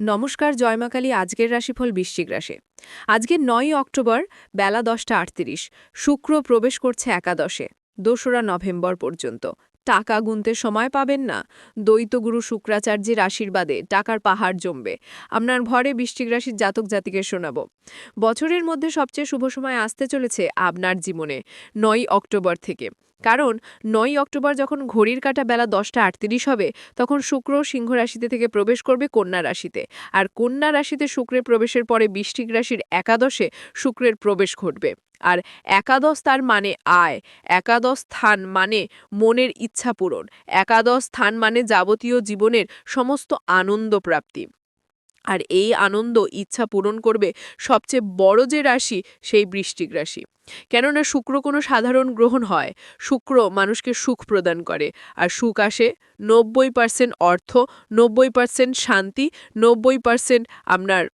নমস্কার, জয়মাকালী, আজকের রাশিফল বৃশ্চিক রাশি। আজকের নয়ই অক্টোবর, বেলা দশটা আটত্রিশ। শুক্র প্রবেশ করছে একাদশে, দোসরা নভেম্বর পর্যন্ত। টাকা গুনতে সময় পাবেন না। দ্বৈতগুরু শুক্রাচার্যের আশীর্বাদে টাকার পাহাড় জমবে। আপনার ঘরে বৃশ্চিক রাশির জাতক জাতিকে শোনাব। বছরের মধ্যে সবচেয়ে শুভ সময় আসতে চলেছে আপনার জীবনে নয় অক্টোবর থেকে। কারণ নয় অক্টোবর যখন ঘড়ির কাটা বেলা দশটা আটত্রিশ হবে, তখন শুক্র সিংহ রাশিতে থেকে প্রবেশ করবে কন্যা রাশিতে। আর কন্যা রাশিতে শুক্রের প্রবেশের পরে বৃষ্টিক রাশির একাদশে শুক্রের প্রবেশ ঘটবে। আর একাদশ তার মানে আয়, একাদশ স্থান মানে মনের ইচ্ছা পূরণ, একাদশ স্থান মানে যাবতীয় জীবনের সমস্ত আনন্দ প্রাপ্তি। আর এই আনন্দ ইচ্ছা পূরণ করবে সবচেয়ে বড় যে রাশি, সেই বৃষ্টিক রাশি। কেননা শুক্র কোনো সাধারণ গ্রহণ হয়। শুক্র মানুষকে সুখ প্রদান করে। আর সুখ আসে নব্বই পার্সেন্ট অর্থ, নব্বই পার্সেন্ট শান্তি, নব্বই পার্সেন্ট আপনার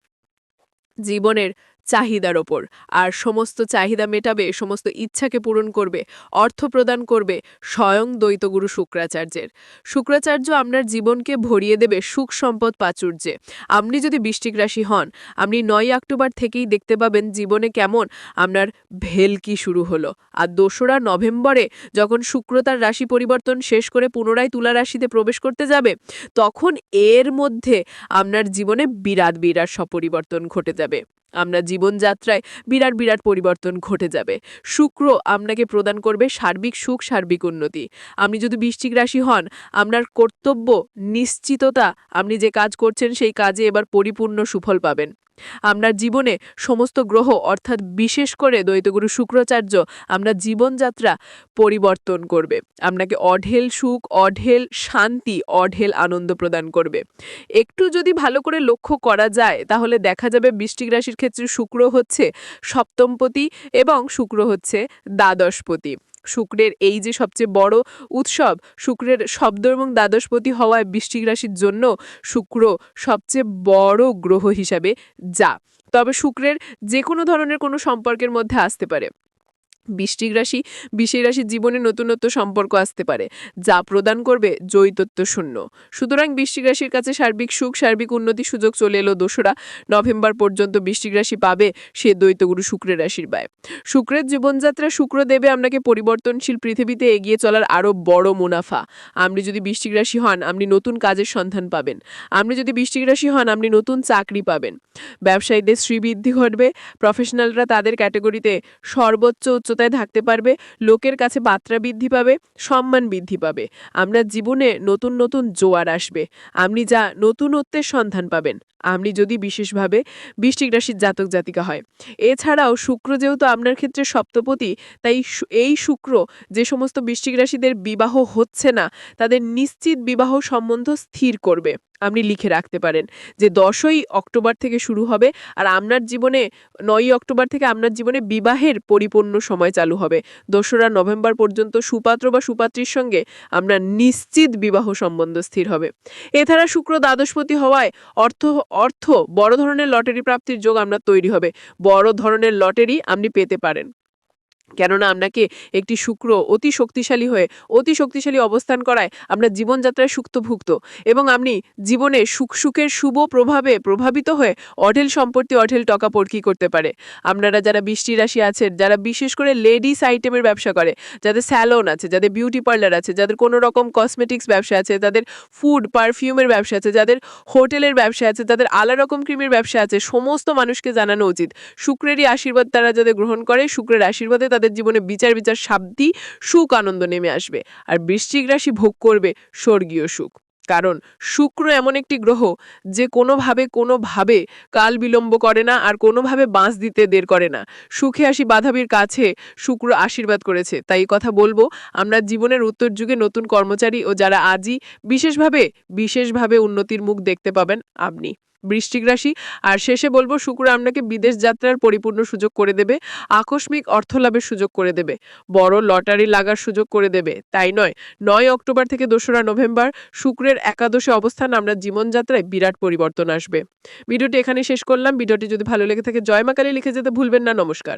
জীবনের চাহিদার ওপর। আর সমস্ত চাহিদা মেটাবে, সমস্ত ইচ্ছাকে পূরণ করবে, অর্থ প্রদান করবে স্বয়ং দ্বৈতগুরু শুক্রাচার্যের। শুক্রাচার্য আপনার জীবনকে ভরিয়ে দেবে সুখ সম্পদ প্রাচুর্যে। আপনি যদি বৃষ্টিক রাশি হন, আপনি নয় অক্টোবর থেকেই দেখতে পাবেন জীবনে কেমন আপনার ভেলকি শুরু হলো। আর দোসরা নভেম্বরে যখন শুক্র তার রাশি পরিবর্তন শেষ করে পুনরায় তুলা রাশিতে প্রবেশ করতে যাবে, তখন এর মধ্যে আপনার জীবনে বিরাট বিরাট সপরিবর্তন ঘটে যাবে। আমরা জীবনযাত্রায় বিরাট বিরাট পরিবর্তন ঘটে যাবে। শুক্র আপনাকে প্রদান করবে সার্বিক সুখ, সার্বিক উন্নতি। আপনি যদি বৃশ্চিক রাশি হন, আপনার কর্তব্য নিশ্চিততা, আপনি যে কাজ করছেন সেই কাজে এবার পরিপূর্ণ সুফল পাবেন। আপনার জীবনে সমস্ত গ্রহ, অর্থাৎ বিশেষ করে দ্বৈতগুরু শুক্রাচার্য, আমরা জীবনযাত্রা পরিবর্তন করবে। আপনাকে অঢেল সুখ, অঢেল শান্তি, অঢেল আনন্দ প্রদান করবে। একটু যদি ভালো করে লক্ষ্য করা যায়, তাহলে দেখা যাবে বৃষ্টিক রাশির ক্ষেত্রে শুক্র হচ্ছে সপ্তমপতি এবং শুক্র হচ্ছে দ্বাদশপতি। শুক্রের এই যে সবচেয়ে বড় উৎসব, শুক্রের শব্দ এবং দ্বাদশপতি হওয়ায় বৃষ্টিক রাশির জন্য শুক্র সবচেয়ে বড় গ্রহ হিসাবে যা। তবে শুক্রের যে কোনো ধরনের কোনো সম্পর্কের মধ্যে আসতে পারে। বৃষ্টিক রাশি বিশেষ রাশির জীবনে নতুনত্ব সম্পর্ক আসতে পারে, যা প্রদান করবে জৈতত্ব শূন্য। সুতরাং বৃষ্টিক রাশির কাছে সার্বিক সুখ, সার্বিক উন্নতি সুযোগ চলে এলো দোসরা নভেম্বর পর্যন্ত বৃষ্টিক রাশি পাবে সে দ্বৈতগুরু শুক্রের রাশির ব্যয় শুক্রের জীবনযাত্রা শুক্র দেবে আপনাকে পরিবর্তনশীল পৃথিবীতে এগিয়ে চলার আরও বড় মুনাফা। আপনি যদি বৃষ্টিক রাশি হন, আপনি নতুন কাজের সন্ধান পাবেন। আপনি যদি বৃষ্টিক রাশি হন, আপনি নতুন চাকরি পাবেন। ব্যবসায়ীদের শ্রীবৃদ্ধি ঘটবে। প্রফেশনালরা তাদের ক্যাটাগরিতে সর্বোচ্চ উচ্চতায় থাকতে পারবে, লোকের কাছে মাত্রা বৃদ্ধি পাবে, সম্মান বৃদ্ধি পাবে। আমরা জীবনে নতুন নতুন জোয়ার আসবে। আপনি যা নতুনত্বের সন্ধান পাবেন, আপনি যদি বিশেষভাবে বৃষ্টিক রাশির জাতক জাতিকা হয়। এছাড়াও শুক্র যেহেতু আপনার ক্ষেত্রে সপ্তপতি, তাই এই শুক্র যে সমস্ত বৃষ্টিক রাশিদের বিবাহ হচ্ছে না, তাদের নিশ্চিত বিবাহ সম্বন্ধ স্থির করবে। আপনি লিখে রাখতে পারেন যে দশই অক্টোবর থেকে শুরু হবে আর আপনার জীবনে, নয়ই অক্টোবর থেকে আপনার জীবনে বিবাহের পরিপূর্ণ সময় চালু হবে। দোসরা নভেম্বর পর্যন্ত সুপাত্র বা সুপাত্রীর সঙ্গে আপনার নিশ্চিত বিবাহ সম্বন্ধ স্থির হবে। এছাড়া শুক্র দ্বাদশপতি হওয়ায় অর্থ অর্থ বড় ধরনের লটারি প্রাপ্তির যোগ আপনার তৈরি হবে। বড় ধরনের লটারি আপনি পেতে পারেন। কেননা আপনাকে একটি শুক্র অতি শক্তিশালী হয়ে, অতি শক্তিশালী অবস্থান করায় আমরা জীবনযাত্রায় সুক্তভুক্ত। এবং আপনি জীবনে সুখ সুখের শুভ প্রভাবে প্রভাবিত হয়ে অঢেল সম্পত্তি, অঢেল টকা পড়কি করতে পারে। আপনারা যারা বৃষ্টি রাশি আছেন, যারা বিশেষ করে লেডিস আইটেমের ব্যবসা করে, যাদের স্যালন আছে, যাদের বিউটি পার্লার আছে, যাদের কোনো রকম কসমেটিক্স ব্যবসা আছে তাদের ফুড, পারফিউমের ব্যবসা আছে, যাদের হোটেলের ব্যবসা আছে তাদের আলাদা রকম ক্রিমের ব্যবসা আছে, সমস্ত মানুষকে জানানো উচিত। শুক্রেরই আশীর্বাদ তারা যাদের গ্রহণ করে, শুক্রের আশীর্বাদে তাদের জীবনে বিচার বিচার শাব্দি সুখ, আনন্দ নেমে আসবে। আর বৃশ্চিক রাশি ভোগ করবে স্বর্গীয় সুখ। কারণ শুক্র এমন একটি গ্রহ যে কোনোভাবে কোনোভাবে কাল বিলম্ব করে না আর কোনোভাবে বাঁশ দিতে দের করে না। সুখে আসি বাধাবির কাছে, শুক্র আশীর্বাদ করেছে। তাই কথা বলব, আমরা জীবনের উত্তর যুগে নতুন কর্মচারী ও যারা আজই বিশেষভাবে বিশেষভাবে উন্নতির মুখ দেখতে পাবেন আপনি। বৃষ্টিক রাশি। আর শেষে বলব, শুক্র আপনাকে বিদেশ যাত্রার পরিপূর্ণ সুযোগ করে দেবে, আকস্মিক অর্থ লাভের সুযোগ করে দেবে, বড় লটারি লাগার সুযোগ করে দেবে। তাই নয় নয় অক্টোবর থেকে দোসরা নভেম্বর, শুক্রের একাদশে অবস্থান আমরা জীবনযাত্রায় বিরাট পরিবর্তন আসবে। ভিডিওটি এখানে শেষ করলাম। ভিডিওটি যদি ভালো লেগে থাকে, জয় লিখে যেতে ভুলবেন না। নমস্কার।